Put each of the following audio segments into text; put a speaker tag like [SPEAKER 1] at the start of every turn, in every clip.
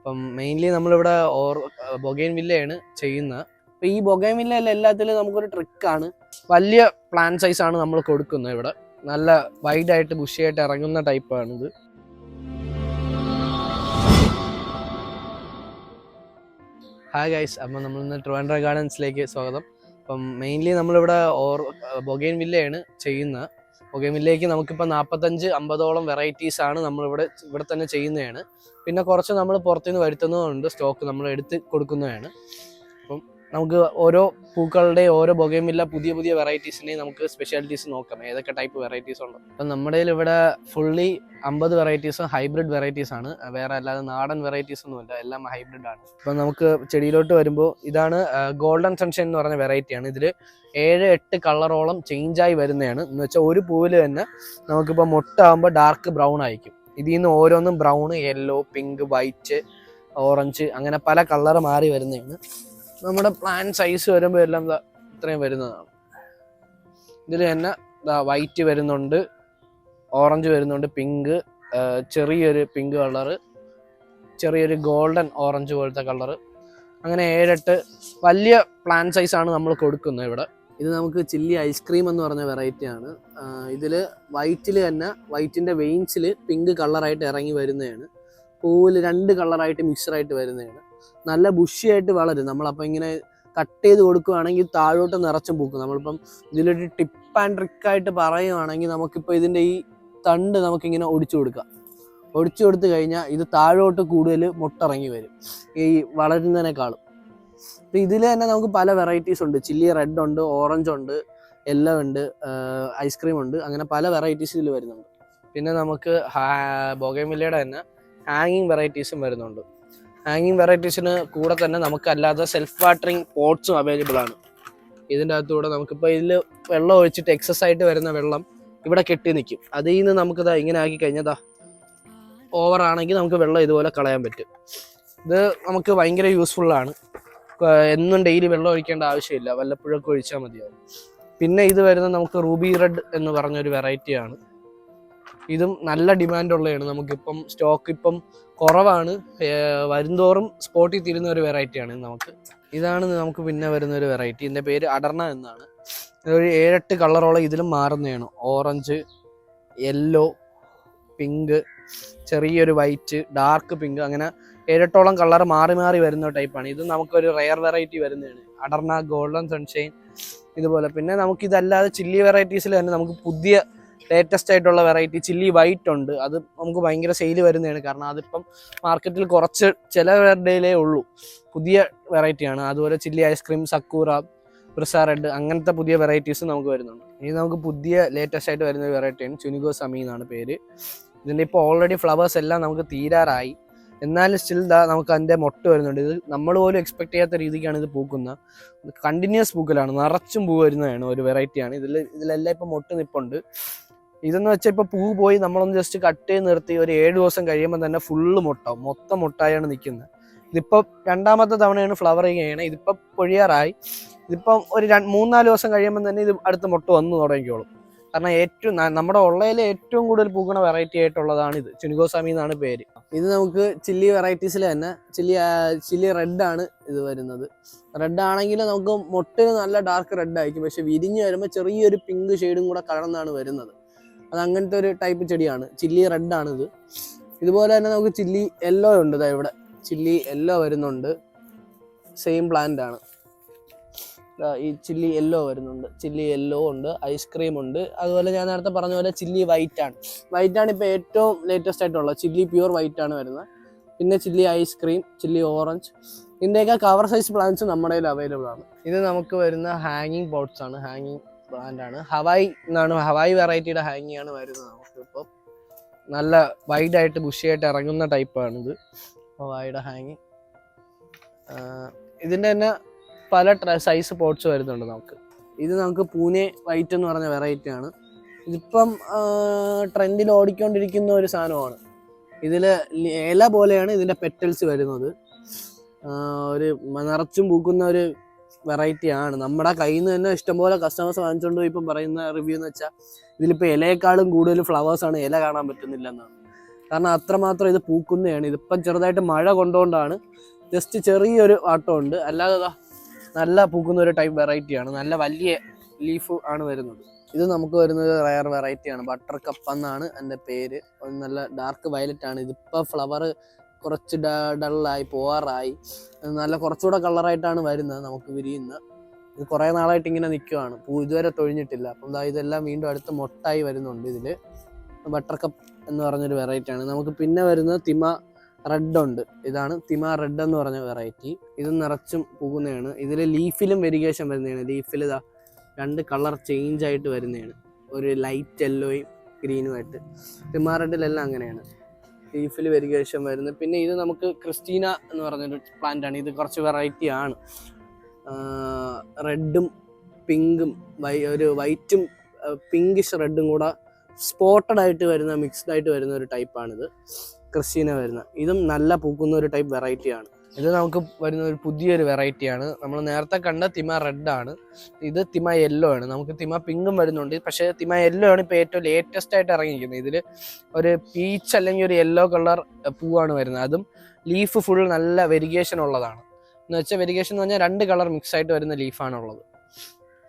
[SPEAKER 1] അപ്പം മെയിൻലി നമ്മളിവിടെ ഓർ ബൊഗൈൻ വില്ലയാണ് ചെയ്യുന്നത് അപ്പം ഈ ബൊഗൈൻ വില്ലയിൽ എല്ലാത്തിലും നമുക്കൊരു ട്രിക്കാണ് വലിയ പ്ലാൻ സൈസാണ് നമ്മൾ കൊടുക്കുന്നത് ഇവിടെ. നല്ല വൈഡായിട്ട് ബുഷിയായിട്ട് ഇറങ്ങുന്ന ടൈപ്പാണിത് ഹായ് ഗൈസ് അപ്പം നമ്മൾ ഇന്ന് ട്രിവാൻഡ്ര ഗാർഡൻസിലേക്ക് സ്വാഗതം. അപ്പം മെയിൻലി നമ്മളിവിടെ ഓർ ബൊഗൈൻ വില്ലയാണ് ചെയ്യുന്നത് വില്ലയ്ക്ക് നമുക്കിപ്പോൾ നാൽപ്പത്തഞ്ച് അമ്പതോളം വെറൈറ്റീസ് ആണ് നമ്മളിവിടെ ഇവിടെ തന്നെ ചെയ്യുന്നതാണ്. പിന്നെ കുറച്ച് നമ്മൾ പുറത്തുനിന്ന് വരുത്തുന്നതുണ്ട് സ്റ്റോക്ക് നമ്മൾ എടുത്ത് കൊടുക്കുന്നതാണ്. അപ്പം നമുക്ക് ഓരോ പൂക്കളുടെ ഓരോ ബൊഗൈമില്ല പുതിയ പുതിയ വെറൈറ്റീസിന്റെയും നമുക്ക് സ്പെഷ്യാലിറ്റീസ് നോക്കാം ഏതൊക്കെ ടൈപ്പ് വെറൈറ്റീസ് ഉണ്ട്. അപ്പം നമ്മുടെ ഇവിടെ ഫുള്ളി അമ്പത് വെറൈറ്റീസും ഹൈബ്രിഡ് വെറൈറ്റീസ് ആണ്. വേറെ അല്ലാതെ നാടൻ വെറൈറ്റീസ് ഒന്നുമില്ല എല്ലാം ഹൈബ്രിഡ് ആണ്. അപ്പം നമുക്ക് ചെടിയിലോട്ട് വരുമ്പോൾ ഇതാണ് ഗോൾഡൻ സൺഷൻ എന്ന് പറഞ്ഞ വെറൈറ്റിയാണ് ഇതിൽ ഏഴ് എട്ട് കളറോളം ചേഞ്ചായി വരുന്നതാണ്. എന്ന് വെച്ചാൽ ഒരു പൂവിൽ തന്നെ നമുക്കിപ്പോൾ മുട്ടാകുമ്പോൾ ഡാർക്ക് ബ്രൗൺ ആയിരിക്കും. ഇതിൽ നിന്ന് ഓരോന്നും brown yellow pink white orange അങ്ങനെ പല കളർ മാറി വരുന്നതാണ്. നമ്മുടെ പ്ലാൻ സൈസ് വരുമ്പോൾ എല്ലാം ഇത്രയും വരുന്നതാണ്. ഇതിൽ തന്നെ ഇതാ വൈറ്റ് വരുന്നുണ്ട് ഓറഞ്ച് വരുന്നുണ്ട് പിങ്ക് ചെറിയൊരു പിങ്ക് കളറ് ചെറിയൊരു ഗോൾഡൻ ഓറഞ്ച് പോലത്തെ കളറ് അങ്ങനെ ഏഴെട്ട് വലിയ പ്ലാൻ സൈസാണ് നമ്മൾ കൊടുക്കുന്നത് ഇവിടെ. ഇത് നമുക്ക് ചില്ലി ഐസ്ക്രീം എന്ന് പറഞ്ഞ വെറൈറ്റി ആണ്. ഇതിൽ വൈറ്റിൽ തന്നെ വൈറ്റിന്റെ വെയിൻസിൽ പിങ്ക് കളറായിട്ട് ഇറങ്ങി വരുന്നതാണ്. പൂവിൽ രണ്ട് കളറായിട്ട് മിക്സറായിട്ട് വരുന്നതാണ്. നല്ല ബുഷിയായിട്ട് വളരും. നമ്മളപ്പോൾ ഇങ്ങനെ കട്ട് ചെയ്ത് കൊടുക്കുകയാണെങ്കിൽ താഴോട്ട് നിറച്ചും പൂക്കും. നമ്മളിപ്പം ഇതിലൊരു ടിപ്പ് ആൻഡ് ട്രിക്കായിട്ട് പറയുകയാണെങ്കിൽ നമുക്കിപ്പോൾ ഇതിന്റെ ഈ തണ്ട് നമുക്കിങ്ങനെ ഒടിച്ചു കൊടുക്കാം. ഒടിച്ചു കൊടുത്തു കഴിഞ്ഞാൽ ഇത് താഴോട്ട് കൂടുതൽ മുട്ടിറങ്ങി വരും. ഈ വളരുന്നതിനേക്കാളും. അപ്പം ഇതിൽ തന്നെ നമുക്ക് പല വെറൈറ്റീസ് ഉണ്ട്. ചില്ലി റെഡ് ഉണ്ട് ഓറഞ്ച് ഉണ്ട് യെല്ലോ ഉണ്ട് ഐസ്ക്രീം ഉണ്ട്. അങ്ങനെ പല വെറൈറ്റീസ് ഇതിൽ വരുന്നുണ്ട്. പിന്നെ നമുക്ക് ബൊഗൈമില്ലയുടെ തന്നെ ഹാങ്ങിങ് വെറൈറ്റീസും വരുന്നുണ്ട്. ഹാങ്ങിങ് വെറൈറ്റീസിന് കൂടെ തന്നെ നമുക്ക് അല്ലാതെ സെൽഫ് വാട്ടറിങ് പോട്ട്സും അവൈലബിൾ ആണ്. ഇതിന്റെ അകത്തൂടെ നമുക്കിപ്പോൾ ഇതിൽ വെള്ളം ഒഴിച്ചിട്ട് എക്സസ് ആയിട്ട് വരുന്ന വെള്ളം ഇവിടെ കെട്ടി നിൽക്കും അതിൽ നിന്ന് നമുക്കിതാ ഇങ്ങനെ ആക്കി കഴിഞ്ഞതാ ഓവർ ആണെങ്കിൽ നമുക്ക് വെള്ളം ഇതുപോലെ കളയാൻ പറ്റും. ഇത് നമുക്ക് ഭയങ്കര യൂസ്ഫുള്ളാണ് എന്നും ഡെയിലി വെള്ളം ഒഴിക്കേണ്ട ആവശ്യമില്ല. വല്ലപ്പോഴൊക്കെ ഒഴിച്ചാൽ മതിയാവും. പിന്നെ ഇത് വരുന്നത് നമുക്ക് റൂബി റെഡ് എന്ന് പറഞ്ഞൊരു വെറൈറ്റിയാണ് ഇതും നല്ല ഡിമാൻഡുള്ളതാണ്. നമുക്കിപ്പം സ്റ്റോക്ക് ഇപ്പം കുറവാണ്. വരുന്തോറും സ്പോട്ടിൽ തീരുന്ന ഒരു വെറൈറ്റിയാണ് നമുക്ക്. ഇതാണ് നമുക്ക് പിന്നെ വരുന്ന ഒരു വെറൈറ്റി ഇതിന്റെ പേര് അടർണ എന്നാണ്. ഒരു ഏഴെട്ട് കളറോളം ഇതിലും മാറുന്നതാണ്. ഓറഞ്ച് യെല്ലോ പിങ്ക് ചെറിയൊരു വൈറ്റ് ഡാർക്ക് പിങ്ക് അങ്ങനെ ഏഴെട്ടോളം കളർ മാറി മാറി വരുന്ന ടൈപ്പാണ് ഇത് നമുക്കൊരു റെയർ വെറൈറ്റി വരുന്നതാണ്. അടർണ ഗോൾഡൻ സൺഷൈൻ ഇതുപോലെ. പിന്നെ നമുക്കിതല്ലാതെ ചില്ലി വെറൈറ്റീസിൽ തന്നെ നമുക്ക് പുതിയ ലേറ്റസ്റ്റ് ആയിട്ടുള്ള വെറൈറ്റി ചില്ലി വൈറ്റ് ഉണ്ട്. അത് നമുക്ക് ഭയങ്കര സെയിൽ വരുന്നതാണ്. കാരണം അതിപ്പം മാർക്കറ്റിൽ കുറച്ച് ചില ഡേയിലേ ഉള്ളൂ. പുതിയ വെറൈറ്റിയാണ് അതുപോലെ ചില്ലി ഐസ്ക്രീം സക്കൂറ ബ്രിസ റെഡ് അങ്ങനത്തെ പുതിയ വെറൈറ്റീസ് നമുക്ക് വരുന്നുണ്ട്. ഇനി നമുക്ക് പുതിയ ലേറ്റസ്റ്റ് ആയിട്ട് വരുന്ന വെറൈറ്റിയാണ് ചുനിഗോ സമി എന്നാണ് പേര്. ഇതിന്റെ ഇപ്പോൾ ഓൾറെഡി ഫ്ലവേഴ്സ് എല്ലാം നമുക്ക് തീരാറായി. എന്നാലും സ്റ്റിൽ ദാ നമുക്ക് അതിന്റെ മൊട്ട് വരുന്നുണ്ട്. ഇത് നമ്മൾ പോലും എക്സ്പെക്ട് ചെയ്യാത്ത രീതിക്കാണ് ഇത് പൂക്കുന്നത്. കണ്ടിന്യൂസ് പൂക്കലാണ്. നിറച്ചും പൂ വരുന്നതാണ് ഒരു വെറൈറ്റിയാണ് ഇതിൽ ഇതിലെല്ലാം ഇപ്പോൾ മൊട്ട് നിപ്പുണ്ട്. ഇതെന്ന് വെച്ചാൽ ഇപ്പോൾ പൂ പോയി നമ്മളൊന്ന് ജസ്റ്റ് കട്ട് ചെയ്ത് നിർത്തി ഒരു ഏഴ് ദിവസം കഴിയുമ്പോൾ തന്നെ ഫുള്ള് മുട്ടാവും മൊത്തം മുട്ടായാണ് നിൽക്കുന്നത് ഇതിപ്പോൾ രണ്ടാമത്തെ തവണയാണ് ഫ്ലവറിങ് ചെയ്യണേ. ഇതിപ്പോൾ പൊഴിയാറായി. ഇതിപ്പം ഒരു മൂന്നാൽ ദിവസം കഴിയുമ്പോൾ തന്നെ ഇത് അടുത്ത് മുട്ട വന്നു തുടങ്ങിക്കോളും. കാരണം ഏറ്റവും നമ്മുടെ ഉള്ളതിൽ ഏറ്റവും കൂടുതൽ പൂക്കണ വെറൈറ്റി ആയിട്ടുള്ളതാണ് ഇത്. ചുനിഗോസാമി എന്നാണ് പേര്. ഇത് നമുക്ക് ചില്ലി വെറൈറ്റീസിൽ തന്നെ ചില്ലി ചില്ലി റെഡ് ആണ് ഇത് വരുന്നത്. റെഡ് ആണെങ്കിൽ നമുക്ക് മുട്ടിന് നല്ല ഡാർക്ക് റെഡ് ആയിരിക്കും. പക്ഷെ വിരിഞ്ഞ് വരുമ്പോൾ ചെറിയൊരു പിങ്ക് ഷെയ്ഡും കൂടെ കലർന്നാണ് വരുന്നത്. അത് അങ്ങനത്തെ ഒരു ടൈപ്പ് ചെടിയാണ്. ചില്ലി റെഡ് ആണ് ഇത് ഇതുപോലെ തന്നെ നമുക്ക് ചില്ലി യെല്ലോ ഉണ്ട് ഇതാ ഇവിടെ. ചില്ലി യെല്ലോ വരുന്നുണ്ട്. സെയിം പ്ലാന്റ് ആണ്. ഈ ചില്ലി യെല്ലോ വരുന്നുണ്ട്. ചില്ലി യെല്ലോ ഉണ്ട് ഐസ്ക്രീം ഉണ്ട്. അതുപോലെ ഞാൻ നേരത്തെ പറഞ്ഞ പോലെ ചില്ലി വൈറ്റ് ആണ്. വൈറ്റ് ആണ് ഇപ്പോൾ ഏറ്റവും ലേറ്റസ്റ്റ് ആയിട്ടുള്ളത് ചില്ലി പ്യൂർ വൈറ്റ് ആണ് വരുന്നത്. പിന്നെ chilli ice cream chilli orange ഇതിന്റെയൊക്കെ കവർ സൈസ് പ്ലാന്റ്സ് നമ്മുടെ കയ്യിൽ അവൈലബിൾ ആണ്. ഇത് നമുക്ക് വരുന്ന ഹാങ്ങിങ് പോട്ട്സ് ആണ്. ഹാങ്ങിങ് ആണ്. ഹവായി എന്നാണ് ഹവായി വെറൈറ്റിയുടെ ഹാങ്ങിങ് ആണ് വരുന്നത് നമുക്ക് ഇപ്പോൾ നല്ല വൈഡ് ആയിട്ട് ബുഷിയായിട്ട് ഇറങ്ങുന്ന ടൈപ്പാണിത് ഹവായിയുടെ ഹാങ്ങി ഇതിന്റെ തന്നെ പല സൈസ് പോട്ട്സ് വരുന്നുണ്ട് നമുക്ക്. ഇത് നമുക്ക് പൂനെ വൈറ്റ് എന്ന് പറഞ്ഞ വെറൈറ്റിയാണ് ഇതിപ്പം ട്രെൻഡിൽ ഓടിക്കൊണ്ടിരിക്കുന്ന ഒരു സാധനമാണ്. ഇതിൽ ഇല പോലെയാണ് ഇതിന്റെ പെറ്റൽസ് വരുന്നത്. ഒരു നിറച്ചും പൂക്കുന്ന ഒരു വെറൈറ്റി ആണ്. നമ്മുടെ കയ്യിൽ നിന്ന് തന്നെ ഇഷ്ടംപോലെ കസ്റ്റമേഴ്സ് വാങ്ങിച്ചുകൊണ്ട് ഇപ്പം പറയുന്ന റിവ്യൂ എന്ന് വെച്ചാൽ ഇതിലിപ്പോൾ ഇലയെക്കാളും കൂടുതൽ ഫ്ലവേഴ്സ് ആണ് ഇല കാണാൻ പറ്റുന്നില്ല എന്നാണ് കാരണം അത്രമാത്രം ഇത് പൂക്കുന്നതാണ്. ഇതിപ്പം ചെറുതായിട്ട് മഴ കൊണ്ടുകൊണ്ടാണ് ജസ്റ്റ് ചെറിയൊരു ആട്ടം ഉണ്ട് അല്ലാതെ നല്ല പൂക്കുന്ന ഒരു ടൈപ്പ് വെറൈറ്റിയാണ് നല്ല വലിയ ലീഫ് ആണ് വരുന്നത്. ഇത് നമുക്ക് വരുന്നത് റയർ വെറൈറ്റിയാണ് ബട്ടർ കപ്പ് എന്നാണ് എന്റെ പേര്. നല്ല ഡാർക്ക് വയലറ്റ് ആണ്. ഇതിപ്പോൾ ഫ്ലവർ കുറച്ച് ഡള്ളായി പോവാറായി. നല്ല കുറച്ചുകൂടെ കളറായിട്ടാണ് വരുന്നത് നമുക്ക് വിരിയുന്നത് ഇത് കുറേ നാളായിട്ട് ഇങ്ങനെ നിൽക്കുവാണ് പൂ ഇതുവരെ തൊഴിഞ്ഞിട്ടില്ല. അപ്പം ഇതെല്ലാം വീണ്ടും അടുത്ത് മൊട്ടായി വരുന്നുണ്ട് ഇതിൽ ബട്ടർ കപ്പ് എന്ന് പറഞ്ഞൊരു വെറൈറ്റി ആണ്. നമുക്ക് പിന്നെ വരുന്നത് തിമ റെഡ് ഉണ്ട്. ഇതാണ് തിമ റെഡ് എന്ന് പറഞ്ഞ വെറൈറ്റി ഇത് നിറച്ചും പോകുന്നതാണ് ഇതിൽ ലീഫിലും വെരിഗേഷൻ വരുന്നതാണ്. ലീഫിൽ ഇതാ രണ്ട് കളർ ചേഞ്ച് ആയിട്ട് വരുന്നതാണ്. ഒരു ലൈറ്റ് യെല്ലോയും ഗ്രീനുമായിട്ട് തിമ റെഡിലെല്ലാം അങ്ങനെയാണ്. ലീഫിൽ വെരിഗേഷൻ വരുന്നത്. പിന്നെ ഇത് നമുക്ക് ക്രിസ്റ്റീന എന്ന് പറഞ്ഞൊരു പ്ലാന്റ് ആണ്. ഇത് കുറച്ച് വെറൈറ്റി ആണ്. റെഡും പിങ്കും വൈ ഒരു വൈറ്റും പിങ്കിഷ് റെഡും കൂടെ സ്പോട്ടഡ് ആയിട്ട് വരുന്ന മിക്സ്ഡ് ആയിട്ട് വരുന്ന ഒരു ടൈപ്പാണിത് ക്രിസ്റ്റീന വരുന്നത്. ഇതും നല്ല പൂക്കുന്ന ഒരു ടൈപ്പ് വെറൈറ്റിയാണ് ഇത് നമുക്ക് വരുന്ന ഒരു പുതിയൊരു വെറൈറ്റിയാണ് നമ്മൾ നേരത്തെ കണ്ട തിമ റെഡ് ആണ്. ഇത് തിമ യെല്ലോ ആണ്. നമുക്ക് തിമ പിങ്കും വരുന്നുണ്ട്. പക്ഷേ തിമ യെല്ലോ ആണ് ഇപ്പോൾ ഏറ്റവും ലേറ്റസ്റ്റ് ആയിട്ട് ഇറങ്ങിയിരിക്കുന്നത്. ഇതിൽ ഒരു പീച്ച് അല്ലെങ്കിൽ ഒരു യെല്ലോ കളർ പൂവാണ് വരുന്നത്. അതും ലീഫ് ഫുൾ നല്ല വെരിഗേഷൻ ഉള്ളതാണ്. എന്ന് വെച്ചാൽ വെരിഗേഷൻ എന്ന് പറഞ്ഞാൽ രണ്ട് കളർ മിക്സ് ആയിട്ട് വരുന്ന ലീഫാണുള്ളത്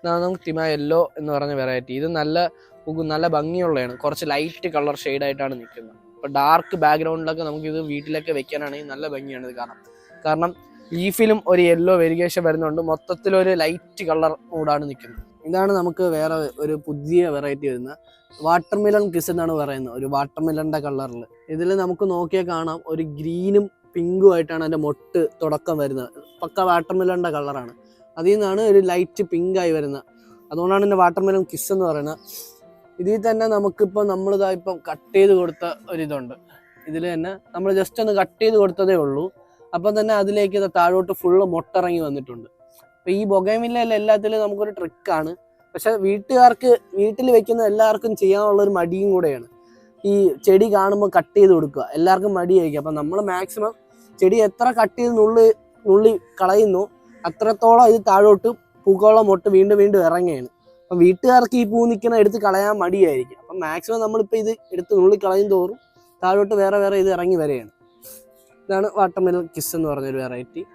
[SPEAKER 1] നമുക്ക് തിമ യെല്ലോ എന്ന് പറഞ്ഞ വെറൈറ്റി ഇത് നല്ല നല്ല ഭംഗിയുള്ളതാണ്. കുറച്ച് ലൈറ്റ് കളർ ഷെയ്ഡായിട്ടാണ് നിൽക്കുന്നത്. ഇപ്പോൾ ഡാർക്ക് ബാക്ക്ഗ്രൗണ്ടിലൊക്കെ നമുക്ക് ഇത് വീട്ടിലൊക്കെ വെക്കാനാണെങ്കിൽ നല്ല ഭംഗിയാണ് ഇത് കാരണം കാരണം ലീഫിലും ഒരു യെല്ലോ വെരിഗേഷൻ വരുന്നുണ്ട് മൊത്തത്തിലൊരു ലൈറ്റ് കളർ മൂടാണ് നിൽക്കുന്നത്. ഇതാണ് നമുക്ക് വേറെ ഒരു പുതിയ വെറൈറ്റി വരുന്നത്. വാട്ടർ മിലൺ കിസ് എന്നാണ് പറയുന്നത്. ഒരു വാട്ടർ മിലണിന്റെ കളറിൽ ഇതിൽ നമുക്ക് നോക്കിയാൽ കാണാം ഒരു ഗ്രീനും പിങ്കും ആയിട്ടാണ് അതിന്റെ മൊട്ട് തുടക്കം വരുന്നത്. പക്ക വാട്ടർ മിലണിന്റെ കളറാണ് അതിൽ നിന്നാണ് ഒരു ലൈറ്റ് പിങ്കായി വരുന്നത്. അതുകൊണ്ടാണ് എന്റെ വാട്ടർ മിലൺ കിസ് എന്ന് പറയുന്നത്. ഇതിൽ തന്നെ നമുക്കിപ്പോൾ നമ്മളിതാ ഇപ്പം കട്ട് ചെയ്ത് കൊടുത്ത ഒരിതുണ്ട്. ഇതിൽ തന്നെ നമ്മൾ ജസ്റ്റ് ഒന്ന് കട്ട് ചെയ്ത് കൊടുത്തതേ ഉള്ളൂ. അപ്പം തന്നെ അതിലേക്ക് ഇത് താഴോട്ട് ഫുള്ള് മൊട്ടിറങ്ങി വന്നിട്ടുണ്ട്. അപ്പം ഈ ബൊഗൈമില്ലയിൽ എല്ലാത്തിലും നമുക്കൊരു ട്രിക്കാണ് പക്ഷെ വീട്ടുകാർക്ക് വീട്ടിൽ വെക്കുന്ന എല്ലാവർക്കും ചെയ്യാനുള്ള ഒരു മടിയും കൂടെയാണ്. ഈ ചെടി കാണുമ്പോൾ കട്ട് ചെയ്ത് കൊടുക്കുക. എല്ലാവർക്കും മടിയായിരിക്കും. അപ്പം നമ്മൾ മാക്സിമം ചെടി എത്ര കട്ട് ചെയ്ത് നുള്ളി നുള്ളി കളയുന്നു അത്രത്തോളം ഇത് താഴോട്ട് പൂക്കോളം മൊട്ട് വീണ്ടും വീണ്ടും ഇറങ്ങുകയാണ്. അപ്പം വീട്ടുകാർക്ക് ഈ പൂ നിൽക്കണ എടുത്ത് കളയാൻ മടിയായിരിക്കും. അപ്പം മാക്സിമം നമ്മളിപ്പോൾ ഇത് എടുത്ത് നുള്ളി കളയും തോറും താഴോട്ട് വേറെ വേറെ ഇത് ഇറങ്ങി വരികയാണ്. ഇതാണ് വാട്ടർമെലൺ കിസ് എന്ന് പറഞ്ഞൊരു വെറൈറ്റി